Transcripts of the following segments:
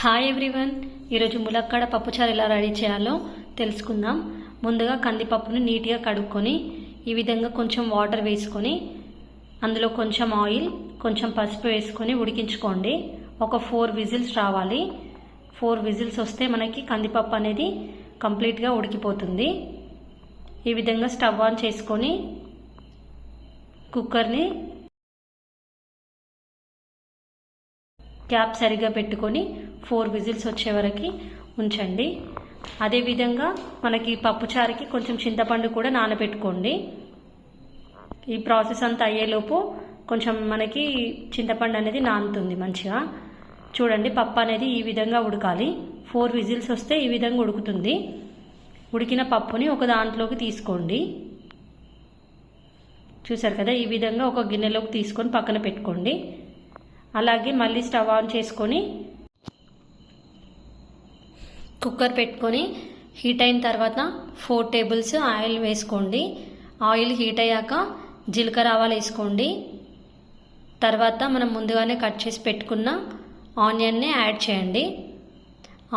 Hi everyone ఈరోజు ములక్కాడ పప్పుచారు ఎలా రెడీ చేయాలో తెలుసుకుందాం. ముందుగా కందిపప్పుని నీట్గా కడుక్కొని ఈ విధంగా కొంచెం వాటర్ వేసుకొని అందులో కొంచెం ఆయిల్ కొంచెం పసుపు వేసుకొని ఉడికించుకోండి. ఒక ఫోర్ విజిల్స్ రావాలి. ఫోర్ విజిల్స్ వస్తే మనకి కందిపప్పు అనేది కంప్లీట్గా ఉడికిపోతుంది. ఈ విధంగా స్టవ్ ఆన్ చేసుకొని కుక్కర్ని క్యాప్ సరిగా పెట్టుకొని ఫోర్ విజిల్స్ వచ్చే వరకు ఉంచండి. అదేవిధంగా మనకి పప్పుచారుకి కొంచెం చింతపండు కూడా నానబెట్టుకోండి. ఈ ప్రాసెస్ అంతా అయ్యేలోపు కొంచెం మనకి చింతపండు అనేది నానుతుంది మంచిగా. చూడండి పప్పు అనేది ఈ విధంగా ఉడకాలి. ఫోర్ విజిల్స్ వస్తే ఈ విధంగా ఉడుకుతుంది. ఉడికిన పప్పుని ఒక దాంట్లోకి తీసుకోండి. చూసారు కదా ఈ విధంగా ఒక గిన్నెలోకి తీసుకొని పక్కన పెట్టుకోండి. అలాగే మళ్ళీ స్టవ్ ఆన్ చేసుకొని కుక్కర్ పెట్టుకొని హీట్ అయిన తర్వాత ఫోర్ టేబుల్స్ ఆయిల్ వేసుకోండి. ఆయిల్ హీట్ అయ్యాక జీలకర్ర ఆవాలు వేసుకోండి. తర్వాత మనం ముందుగానే కట్ చేసి పెట్టుకున్న ఆనియన్ని యాడ్ చేయండి.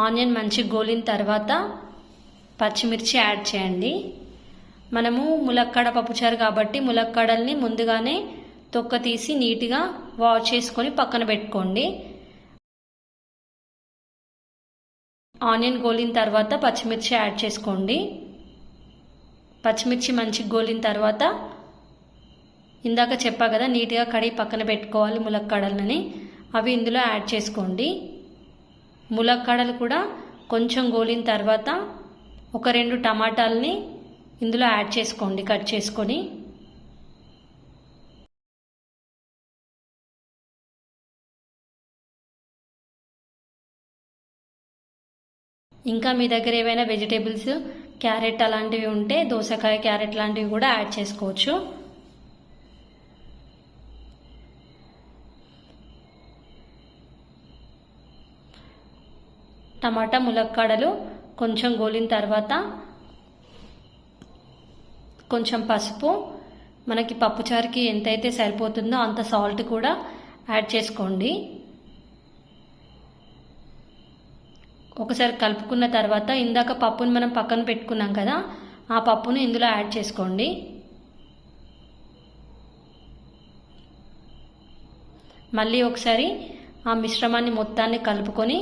ఆనియన్ మంచి గోలిన తర్వాత పచ్చిమిర్చి యాడ్ చేయండి. మనము ములక్కాడ పప్పుచారు కాబట్టి ములక్కాడల్ని ముందుగానే తొక్క తీసి నీట్గా వాష్ చేసుకొని పక్కన పెట్టుకోండి. ఆనియన్ గోలిన తర్వాత పచ్చిమిర్చి యాడ్ చేసుకోండి. పచ్చిమిర్చి మంచి గోలిన తర్వాత ఇందాక చెప్పా కదా నీట్గా కడిగి పక్కన పెట్టుకోవాలి ములక్కాడలని. అవి ఇందులో యాడ్ చేసుకోండి. ములక్కాడలు కూడా కొంచెం గోలిన తర్వాత ఒక రెండు టమాటాలని ఇందులో యాడ్ చేసుకోండి కట్ చేసుకొని. ఇంకా మీ దగ్గర ఏవైనా వెజిటేబుల్స్ క్యారెట్ అలాంటివి ఉంటే దోసకాయ క్యారెట్ లాంటివి కూడా యాడ్ చేసుకోవచ్చు. టమాటా ములక్కాడలు కొంచెం గోలిన తర్వాత కొంచెం పసుపు. మనకి పప్పుచారుకి ఎంతైతే సరిపోతుందో అంత సాల్ట్ కూడా యాడ్ చేసుకోండి. ఒకసారి కలుపుకున్న తర్వాత ఇందాక పప్పును మనం పక్కన పెట్టుకున్నాం కదా ఆ పప్పును ఇందులో యాడ్ చేసుకోండి. మళ్ళీ ఒకసారి ఆ మిశ్రమాన్ని మొత్తాన్ని కలుపుకొని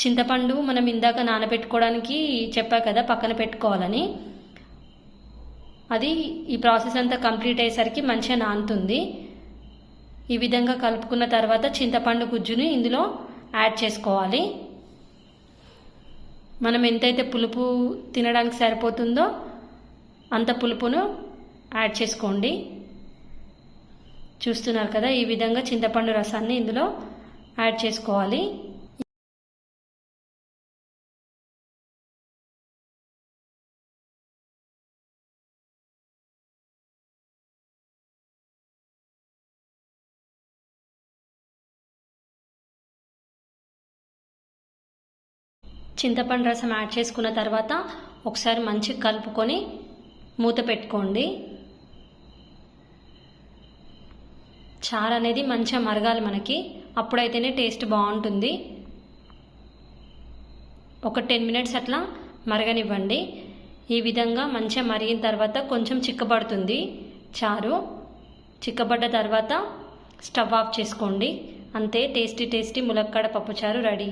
చింతపండు మనం ఇందాక నానబెట్టుకోవడానికి చెప్పా కదా పక్కన పెట్టుకోవాలని. అది ఈ ప్రాసెస్ అంతా కంప్లీట్ అయ్యేసరికి మంచిగా నానుతుంది. ఈ విధంగా కలుపుకున్న తర్వాత చింతపండు గుజ్జుని ఇందులో యాడ్ చేసుకోవాలి. మనం ఎంతైతే పులుపు తినడానికి సరిపోతుందో అంత పులుపును యాడ్ చేసుకోండి. చూస్తున్నారు కదా ఈ విధంగా చింతపండు రసాన్ని ఇందులో యాడ్ చేసుకోవాలి. చింతపండు రసం యాడ్ చేసుకున్న తర్వాత ఒకసారి మంచిగా కలుపుకొని మూత పెట్టుకోండి. చారు అనేది మంచిగా మరగాలి మనకి. అప్పుడైతేనే టేస్ట్ బాగుంటుంది. ఒక టెన్ మినిట్స్ అట్లా మరగనివ్వండి. ఈ విధంగా మంచిగా మరిగిన తర్వాత కొంచెం చిక్కబడుతుంది చారు. చిక్కబడ్డ తర్వాత స్టవ్ ఆఫ్ చేసుకోండి. అంతే టేస్టీ టేస్టీ ములక్కాడ పప్పుచారు రెడీ.